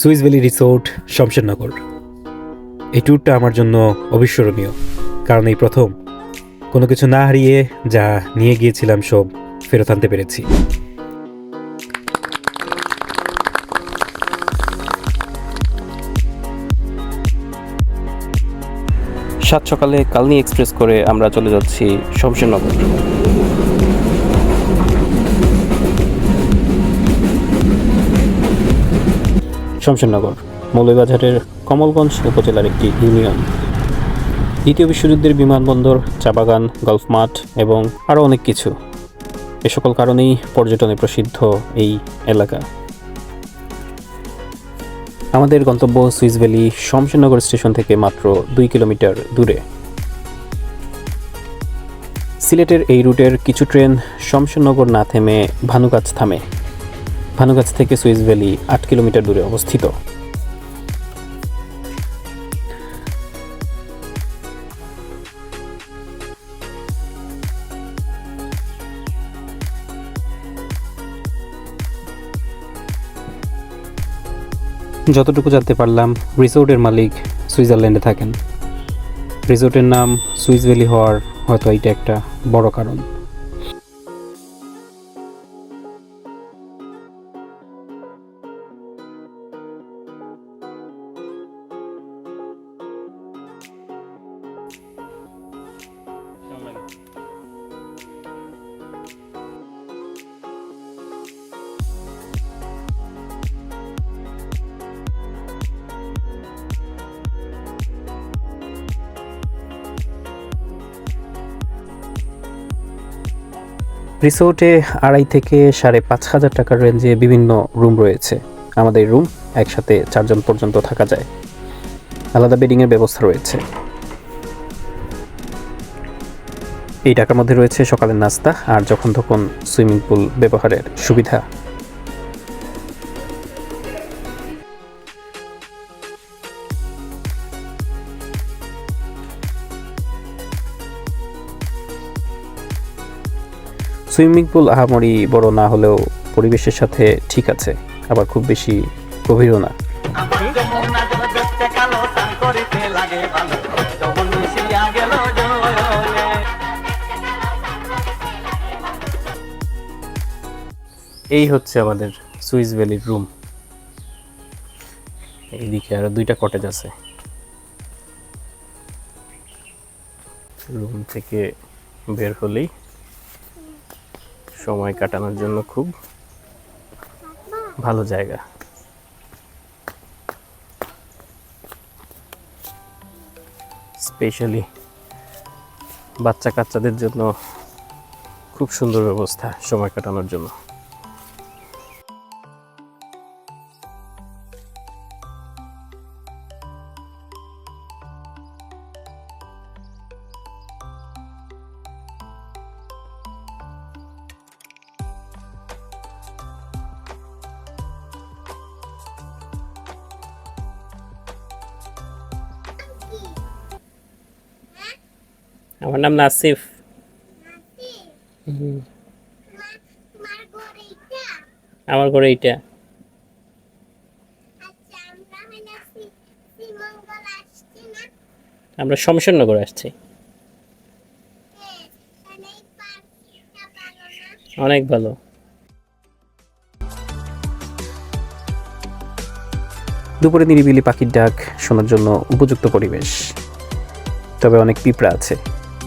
Swiss valley resort, Shamshernagar. এই ট্যুরটা আমার জন্য অবিস্মরণীয়, কারণ এই প্রথম। কোনো কিছু না হারিয়ে যা নিয়ে গিয়েছিলাম সব ফেরত আনতে পেরেছি। সাত সকালে কালনি এক্সপ্রেস করে আমরা চলে যাচ্ছি শমশেরনগর। শমশেরনগর, মৌলভীবাজারের কমলগঞ্জ উপজেলার একটি ইউনিয়ন। দ্বিতীয় বিশ্বযুদ্ধের বিমানবন্দর চা বাগান গলফ মাঠ এবং আরও অনেক কিছু। এ সকল কারণেই পর্যটনে প্রসিদ্ধ এই এলাকা। আমাদের গন্তব্য সুইস ভ্যালি শমশেরনগর স্টেশন থেকে মাত্র দুই কিলোমিটার দূরে। সিলেটের এই রুটের কিছু ট্রেন শমশেরনগর না থেমে ভানুগাছ থামে। ভানুগাছ থেকে সুইস ভ্যালি আট কিলোমিটার দূরে অবস্থিত। যতটুকু জানতে পারলাম, রিসোর্টের মালিক সুইজারল্যান্ডে থাকেন। রিসোর্টের নাম সুইস ভ্যালি হওয়ার হয়তো এটা একটা বড় কারণ। রিসোর্টে আড়াই থেকে সাড়ে পাঁচ হাজার টাকার রেঞ্জে বিভিন্ন রুম রয়েছে। আমাদের রুম একসাথে চারজন পর্যন্ত থাকা যায়। আলাদা বেডিংয়ের ব্যবস্থা রয়েছে। এই টাকার মধ্যে রয়েছে সকালের নাস্তা আর যখন তখন সুইমিং পুল ব্যবহারের সুবিধা। সুইমিং পুল আহামরি বড় না হলেও পরিবেশের সাথে ঠিক আছে আবার খুব বেশি গভীরও না। এই হচ্ছে আমাদের সুইস ভ্যালির রুম। এইদিকে আরও দুইটা কটেজ আছে। রুম থেকে বের হলেই সময় কাটানোর জন্য খুব ভালো জায়গা। স্পেশালি বাচ্চা কাচ্চাদের জন্য খুব সুন্দর ব্যবস্থা সময় কাটানোর জন্য। আমার নাম নাসিফ আমার ঘরে এইটা আমরা শমশেরনগর আসছি। অনেক ভালো। দুপুরে নিরিবিলি পাখির ডাক শোনার জন্য উপযুক্ত পরিবেশ। তবে অনেক পিঁপড়া আছে।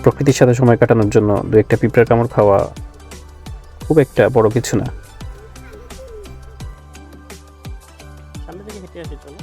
প্রকৃতির সাথে সময় কাটানোর জন্য দু একটা পিঁপড়ার কামড় খাওয়া খুব একটা বড় কিছু না। সামনে হেঁটে আসি, চলো।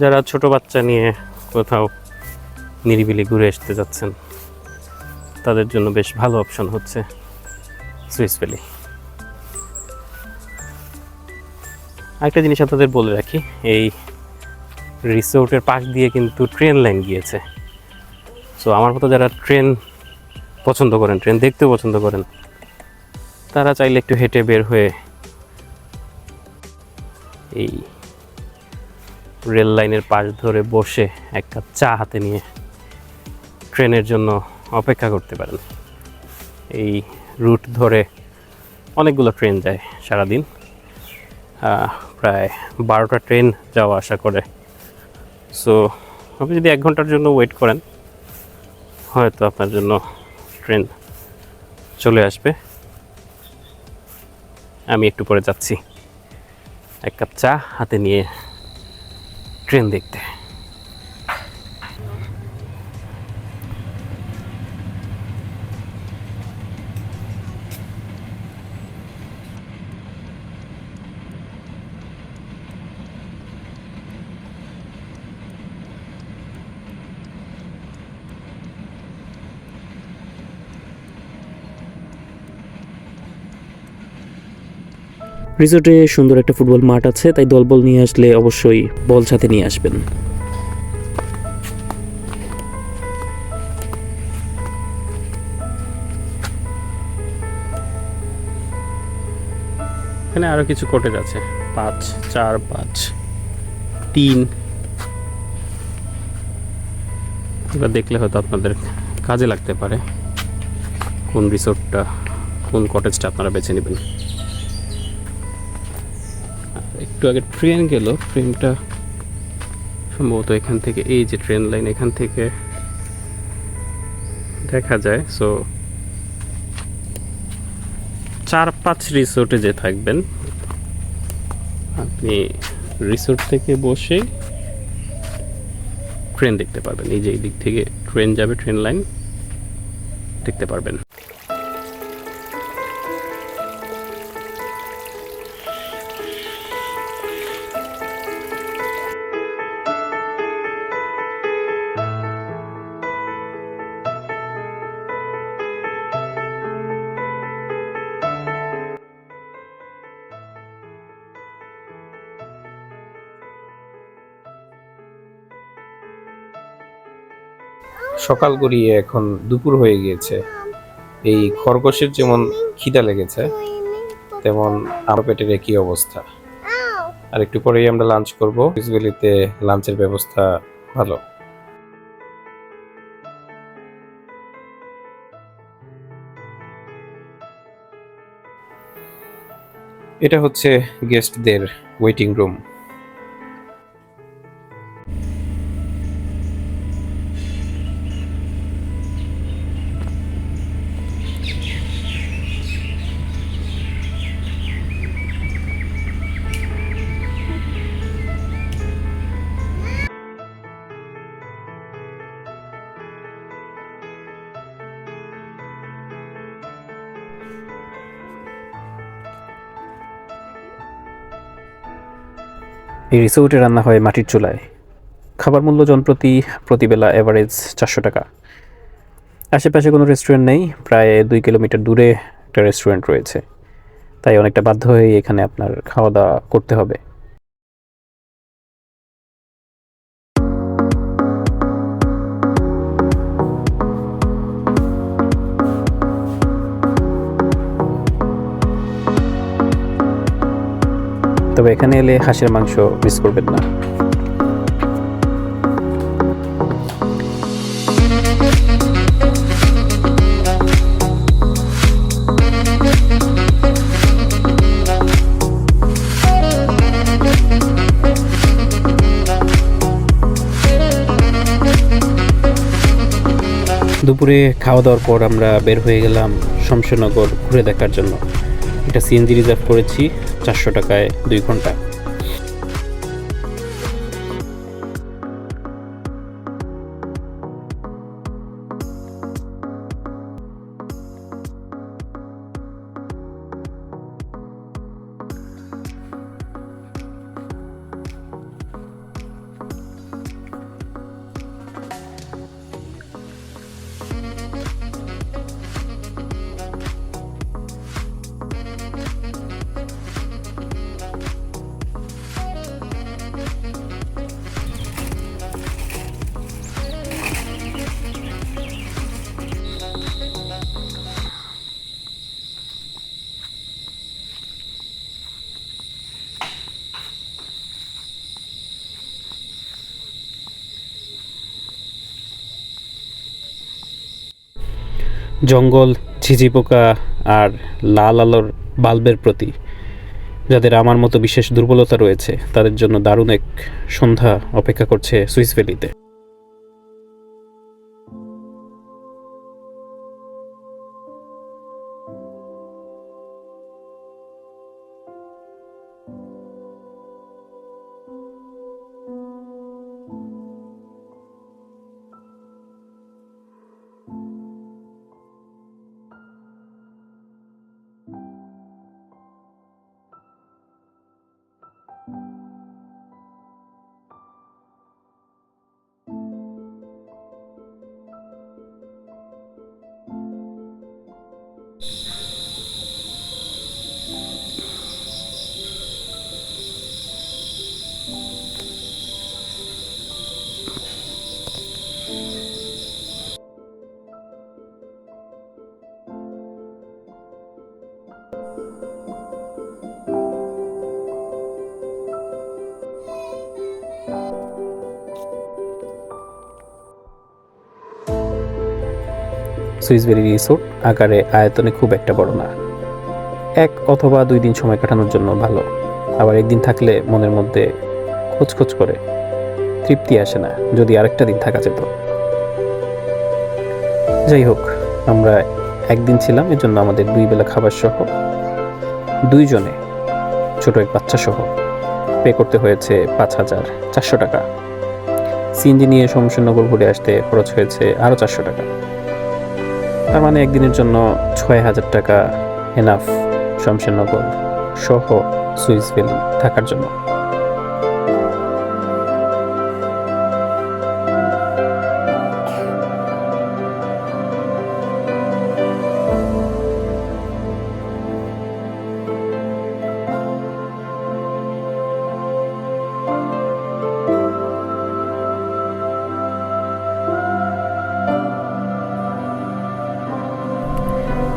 যারা ছোট বাচ্চা নিয়ে কোথাও নিরিবিলি ঘুরে আসতে যাচ্ছেন, তাদের জন্য বেশ ভালো অপশন হচ্ছে সুইস ভ্যালি আরেকটা জিনিস আপনাদের বলে রাখি, এই রিসোর্টের পাশ দিয়ে কিন্তু ট্রেন লাইন গিয়েছে। সো আমার মতো যারা ট্রেন পছন্দ করেন, ট্রেন দেখতেও পছন্দ করেন, তারা চাইলে একটু হেঁটে বের হয়ে এই রেল লাইনের পাশ ধরে বসে এক কাপ চা হাতে নিয়ে ট্রেনের জন্য অপেক্ষা করতে পারেন। এই রুট ধরে অনেকগুলো ট্রেন যায় সারাদিন। প্রায় বারোটা ট্রেন যাওয়া আসা করে। সো আপনি যদি এক ঘণ্টার জন্য ওয়েট করেন, হয়তো আপনার জন্য ট্রেন চলে আসবে। আমি একটু পরে যাচ্ছি। এক কাপ চা হাতে নিয়ে ট্রেন দেখতে রিসোর্টে সুন্দর একটা ফুটবল মাঠ আছে, তাই দলবল নিয়ে আসলে অবশ্যই বল সাথে নিয়ে আসবেন। এখানে আরও কিছু কটেজ আছে। পাঁচ, চার, পাঁচ, তিন। এবার দেখলে হয়তো আপনাদের কাজে লাগতে পারে কোন রিসোর্টটা কোন কটেজটা আপনারা বেছে নেবেন। আর একটু আগে ট্রেন গেল। ট্রেনটা সম্ভবত এখান থেকে, এই যে ট্রেন লাইন এখান থেকে দেখা যায়। সো চার পাঁচ রিসোর্টে যে থাকবেন, আপনি রিসোর্ট থেকে বসে ট্রেন দেখতে পারবেন। এই যে এই দিক থেকে ট্রেন যাবে ট্রেন লাইন দেখতে পারবেন। সকাল গড়িয়ে এখন দুপুর হয়ে গিয়েছে। এই খরগোশের যেমন খিদা লেগেছে, তেমন আমার পেটের একই অবস্থা। আর একটু পরেই আমরা লাঞ্চ করব। ইসবেলিতে লাঞ্চের ব্যবস্থা ভালো। এটা হচ্ছে গেস্টদের ওয়েটিং রুম এই রিসোর্টে রান্না হয় মাটির চুলায়। খাবার মূল্য জনপ্রতি প্রতিবেলা অ্যাভারেজ চারশো টাকা। আশেপাশে কোনো রেস্টুরেন্ট নেই, প্রায় দুই কিলোমিটার দূরে একটা রেস্টুরেন্ট রয়েছে। তাই অনেকটা বাধ্য হয়ে এখানে আপনার খাওয়া দাওয়া করতে হবে। তবে এখানে এলে হাঁসের মাংস মিস করবেন না। দুপুরে খাওয়া দাওয়ার পর আমরা বের হয়ে গেলাম শমশেরনগর ঘুরে দেখার জন্য। এটা সিএনজি রিজার্ভ করেছি চারশো টাকায় দুই ঘণ্টা। জঙ্গল, ঝিঝি পোকা আর লাল আলোর বাল্বের প্রতি, যাদের আমার মতো বিশেষ দুর্বলতা রয়েছে, তাদের জন্য দারুণ এক সন্ধ্যা অপেক্ষা করছে সুইস ভ্যালিতে। সুইসবেরি রিসোর্ট আকারে আয়তনে খুব একটা বড় না। এক অথবা দুই দিন সময় কাটানোর জন্য ভালো। আবার একদিন থাকলে মনের মধ্যে খোঁজ করে। তৃপ্তি আসে না, যদি আরেকটা দিন থাকা যেত। যাই হোক, আমরা একদিন ছিলাম, এজন্য আমাদের দুই বেলা খাবার সহ দুইজনে ছোট এক বাচ্চা সহ পে করতে হয়েছে পাঁচ হাজার চারশো টাকা। সিএনজি নিয়ে শমশেরনগর ঘুরে আসতে খরচ হয়েছে আরও চারশো টাকা। তার মানে একদিনের জন্য ছয় হাজার টাকা এনাফ শমশেরনগর সহ সুইস থাকার জন্য।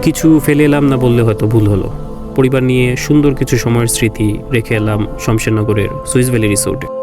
কিছু ফেলে এলাম না বললে হয়তো ভুল হলো। পরিবার নিয়ে সুন্দর কিছু সময়ের স্মৃতি রেখে এলাম শমশেরনগরের সুইস ভ্যালি রিসোর্টে।